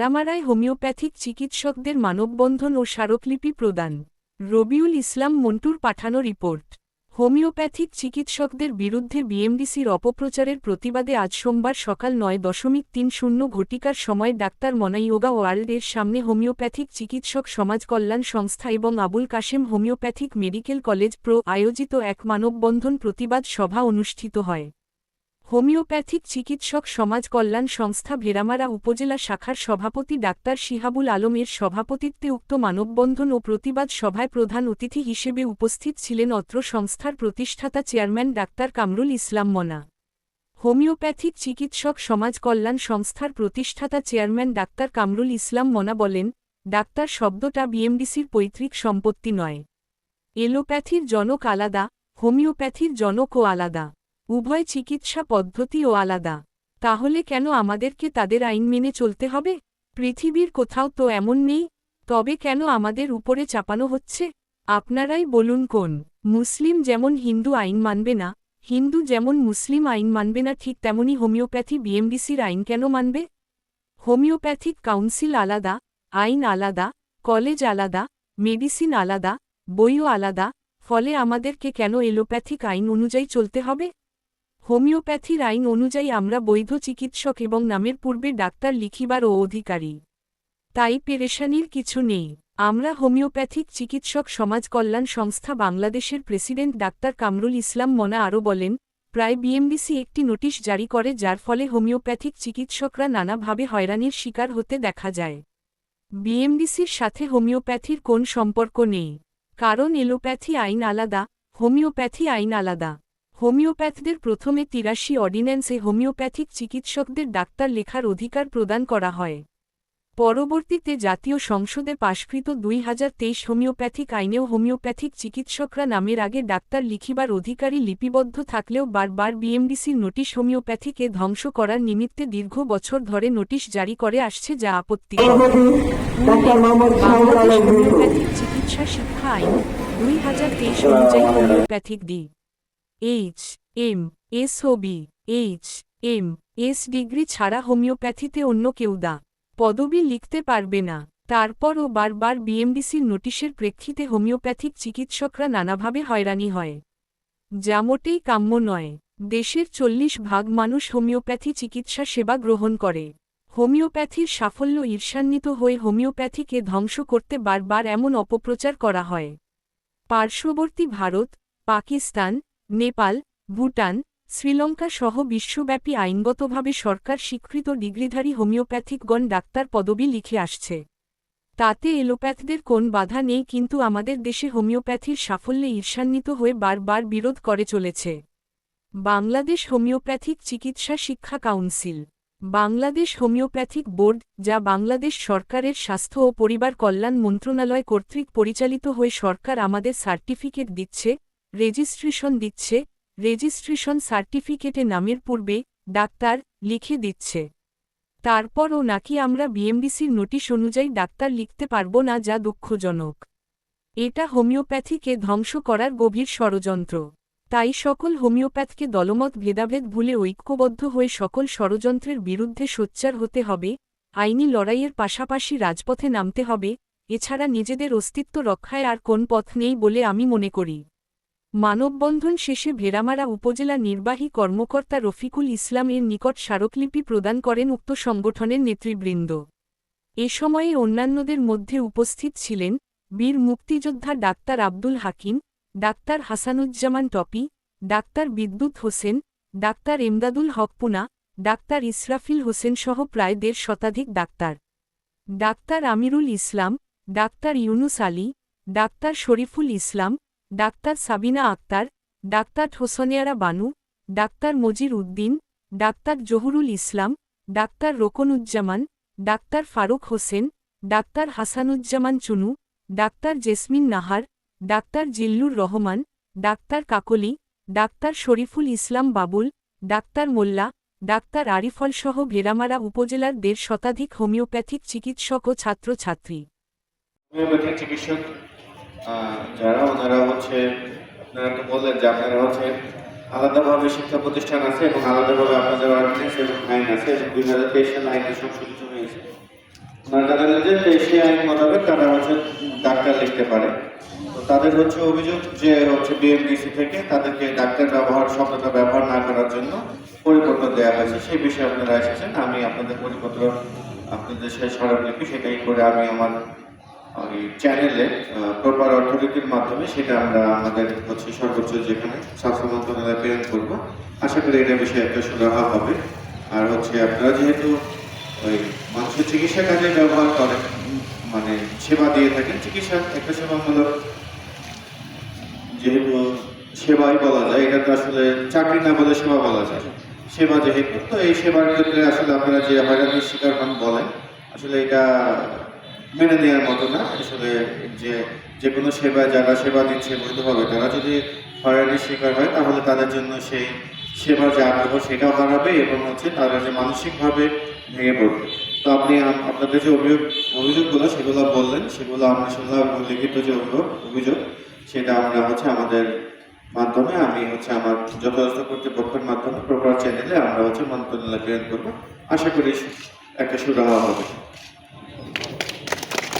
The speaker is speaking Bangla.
ভেড়ামারায় হোমিওপ্যাথিক চিকিৎসকদের মানববন্ধন ও স্মারকলিপি প্রদান। রবিউল ইসলাম মন্টুর পাঠানো রিপোর্ট। হোমিওপ্যাথিক চিকিৎসকদের বিরুদ্ধে বিএমডিসির অপপ্রচারের প্রতিবাদে আজ সোমবার সকাল নয় দশমিক তিন শূন্য ঘটিকার সময় ডাক্তার মনাইয়োগা ওয়ার্ল্ডের সামনে হোমিওপ্যাথিক চিকিৎসক সমাজ কল্যাণ সংস্থা এবং Abul Kashem homeopathic medical college pro আয়োজিত এক মানববন্ধন প্রতিবাদ সভা অনুষ্ঠিত হয়। হোমিওপ্যাথিক চিকিৎসক সমাজ কল্যাণ সংস্থা ভেরামারা উপজেলা শাখার সভাপতি ডাক্তার শিহাবুল আলমের সভাপতিত্বে উক্ত মানববন্ধন ও প্রতিবাদ সভায় প্রধান অতিথি হিসেবে উপস্থিত ছিলেন অত্র সংস্থার প্রতিষ্ঠাতা চেয়ারম্যান ডাক্তার কামরুল ইসলাম মনা। হোমিওপ্যাথিক চিকিৎসক সমাজ কল্যাণ সংস্থার প্রতিষ্ঠাতা চেয়ারম্যান ডাক্তার কামরুল ইসলাম মনা বলেন, ডাক্তার শব্দটা বিএমডিসির পৈতৃক সম্পত্তি নয়। এলোপ্যাথির জনক আলাদা, হোমিওপ্যাথির জনকও আলাদা। উভয় চিকিৎসা পদ্ধতিও আলাদা। তাহলে কেন আমাদেরকে তাদের আইন মেনে চলতে হবে? পৃথিবীর কোথাও তো এমন নেই। তবে কেন আমাদের উপরে চাপানো হচ্ছে? আপনারাই বলুন কোন? মুসলিম যেমন হিন্দু আইন মানবে না, হিন্দু যেমন মুসলিম আইন মানবে না, ঠিক তেমনি হোমিওপ্যাথি বিএমডিসির আইন কেন মানবে? হোমিওপ্যাথিক কাউন্সিল আলাদা, আইন আলাদা, কলেজ আলাদা, মেডিসিন আলাদা, বইও আলাদা, ফলে আমাদেরকে কেন এলোপ্যাথিক আইন অনুযায়ী চলতে হবে? হোমিওপ্যাথির আইন অনুযায়ী আমরা বৈধ চিকিৎসক এবং নামের পূর্বে ডাক্তার লিখিবার ও অধিকারী। তাই পেরেশানির কিছু নেই। আমরা হোমিওপ্যাথিক চিকিৎসক সমাজ কল্যাণ সংস্থা বাংলাদেশের প্রেসিডেন্ট ডাক্তার কামরুল ইসলাম মনা আরও বলেন, প্রায় বিএমডিসি একটি নোটিশ জারি করে যার ফলে হোমিওপ্যাথিক চিকিৎসকরা নানাভাবে হয়রানির শিকার হতে দেখা যায়। বিএমডিসির সাথে হোমিওপ্যাথির কোন সম্পর্ক নেই। কারণ এলোপ্যাথি আইন আলাদা, হোমিওপ্যাথি আইন আলাদা। হোমিওপ্যাথদের প্রথমে তিরাশি অর্ডিন্যান্সে হোমিওপ্যাথিক চিকিৎসকদের ডাক্তার লেখার অধিকার প্রদান করা হয়। পরবর্তীতে জাতীয় সংসদে পাশকৃত দুই হাজার তেইশ হোমিওপ্যাথিক আইনেও হোমিওপ্যাথিক চিকিৎসকরা নামের আগে ডাক্তার লিখিবার অধিকারী লিপিবদ্ধ থাকলেও বারবার বিএমডিসির নোটিশ হোমিওপ্যাথিকে ধ্বংস করার নিমিত্তে দীর্ঘ বছর ধরে নোটিশ জারি করে আসছে যা আপত্তি। হোমিওপ্যাথিক চিকিৎসা শিক্ষা আইন দুই হাজার তেইশ অনুযায়ী homeopathic D. H M S ও B H M S degree ছাড়া হোমিওপ্যাথিতে অন্য কেউ দা। পদবি লিখতে পারবে না। তারপরও বারবার বিএমডিসির নোটিশের প্রেক্ষিতে হোমিওপ্যাথিক চিকিৎসকরা নানাভাবে হয়রানি হয়। যা মোটেই কাম্য নয়। দেশের চল্লিশ ভাগ মানুষ হোমিওপ্যাথি চিকিৎসা সেবা গ্রহণ করে। হোমিওপ্যাথির সাফল্য ঈর্ষান্বিত হয়ে হোমিওপ্যাথিকে ধ্বংস করতে বারবার এমন অপপ্রচার করা হয়। পার্শ্ববর্তী ভারত, পাকিস্তান নেপাল, ভুটান শ্রীলঙ্কা সহ বিশ্বব্যাপী আইনগতভাবে সরকার স্বীকৃত ডিগ্রিধারী হোমিওপ্যাথিকগণ ডাক্তার পদবি লিখে আসছে। তাতে এলোপ্যাথদের কোন বাধা নেই কিন্তু আমাদের দেশে হোমিওপ্যাথির সাফল্যে ঈর্ষান্বিত হয়ে বারবার বিরোধ করে চলেছে। বাংলাদেশ হোমিওপ্যাথিক চিকিৎসা শিক্ষা কাউন্সিল। বাংলাদেশ হোমিওপ্যাথিক বোর্ড, যা বাংলাদেশ সরকারের স্বাস্থ্য ও পরিবার কল্যাণ মন্ত্রণালয় কর্তৃক পরিচালিত হয়ে সরকার আমাদের সার্টিফিকেট দিচ্ছে রেজিস্ট্রেশন দিচ্ছে, রেজিস্ট্রেশন সার্টিফিকেটে নামের পূর্বে ডাক্তার লিখে দিচ্ছে। তারপরও নাকি আমরা বিএমডিসির নোটিশ অনুযায়ী ডাক্তার লিখতে পারব না যা দুঃখজনক। এটা হোমিওপ্যাথিকে ধ্বংস করার গভীর ষড়যন্ত্র। তাই সকল হোমিওপ্যাথকে দলমত ভেদাভেদ ভুলে ঐক্যবদ্ধ হয়ে সকল ষড়যন্ত্রের বিরুদ্ধে সোচ্চার হতে হবে, আইনি লড়াইয়ের পাশাপাশি রাজপথে নামতে হবে, এছাড়া নিজেদের অস্তিত্ব রক্ষায় আর কোন পথ নেই বলে আমি মনে করি। মানববন্ধন শেষে ভেরামারা উপজেলা নির্বাহী কর্মকর্তা রফিকুল ইসলাম এর নিকট স্মারকলিপি প্রদান করেন উক্ত সংগঠনের নেতৃবৃন্দ। এ সময়ে অন্যান্যদের মধ্যে উপস্থিত ছিলেন বীর মুক্তিযোদ্ধা doctor Abdul Hakim, doctor Hasanuzzaman Topi, doctor Bidyut Hossain, doctor Emdadul Hakpuna doctor Israfil Hossain সহ প্রায় দেড় শতাধিক doctor. Doctor Amirul Islam, doctor Yunus Ali, doctor Shariful Islam doctor Sabina Akter, doctor Hosniara Banu, doctor Mojir Uddin, doctor Jahurul Islam, doctor Roknuzzaman, doctor Faruk Hossain, doctor Hasanuzzaman Chunu, doctor Jesmin Nahar, doctor Zillur Rahman, doctor Kakoli, doctor Shariful Islam Babul, doctor Molla, doctor Ariful সহ ভেরামারা উপজেলার দেড় শতাধিক হোমিওপ্যাথিক চিকিৎসক ও ছাত্রছাত্রী। চিকিৎসক যারা ওনারা হচ্ছে, আপনারা তো বললেন যে আপনারা হচ্ছে আলাদাভাবে শিক্ষা প্রতিষ্ঠান আছে এবং আলাদাভাবে আপনাদের অর্ডিনেন্স এবং আইন আছে এবং দুই হাজার তেইশ সালে আইনটি সংশোধিত হয়েছে। আপনারা জানেন যে সেই আইন মোতাবেক তারা হচ্ছে ডাক্তার লিখতে পারে। তো তাদের হচ্ছে অভিযোগ যে হচ্ছে বিএমডিসি থেকে তাদেরকে ডাক্তার ব্যবহার শব্দটা ব্যবহার না করার জন্য পরিপত্র দেওয়া হয়েছে। সেই বিষয়ে আপনারা এসেছেন, আমি আপনাদের পরিপত্র, আপনাদের সেই স্মারকলিপি সেটাই করে আমি আমার ওই চ্যানেলে প্রপার অথরিটির মাধ্যমে সেটা আমরা আমাদের হচ্ছে সর্বোচ্চ যেখানে স্বাস্থ্য মন্ত্রণালয়ে প্রেরণ করব। আশা করি এটা বিষয়ে একটা সুরাহা হবে। আর হচ্ছে আপনারা যেহেতু ওই মানুষের চিকিৎসা কাজে ব্যবহার করেন মানে সেবা দিয়ে থাকেন, চিকিৎসা একটা সেবামূলক যেহেতু সেবাই বলা যায়, এটা তো আসলে চাকরি না বলে সেবা বলা যায়। সেবা যেহেতু, তো এই সেবার ক্ষেত্রে আসলে আপনারা যে হয়রানির শিকার হন বলেন, আসলে এটা মেনে নেওয়ার মতো না। আসলে যে যে কোনো সেবা, যারা সেবা দিচ্ছে বৈধভাবে, তারা যদি হয়রানির শিকার হয়, তাহলে তাদের জন্য সেই সেবার যে আগ্রহ, সেটাও হারাবে এবং হচ্ছে তারা যে মানসিকভাবে ভেঙে পড়বে। তো আপনি আপনাদের যে অভিযোগ, অভিযোগগুলো, সেগুলো বললেন, সেগুলো আমরা শুনলাম লিখিত যে অভিযোগ অভিযোগ, সেটা আমরা হচ্ছে আমাদের মাধ্যমে, আমি হচ্ছে আমার যথাযথ কর্তৃপক্ষের মাধ্যমে প্রপার চ্যানেলে আমরা হচ্ছে মন্ত্রণালয় প্রেরণ করব। আশা করি একটা সুরাহা হবে।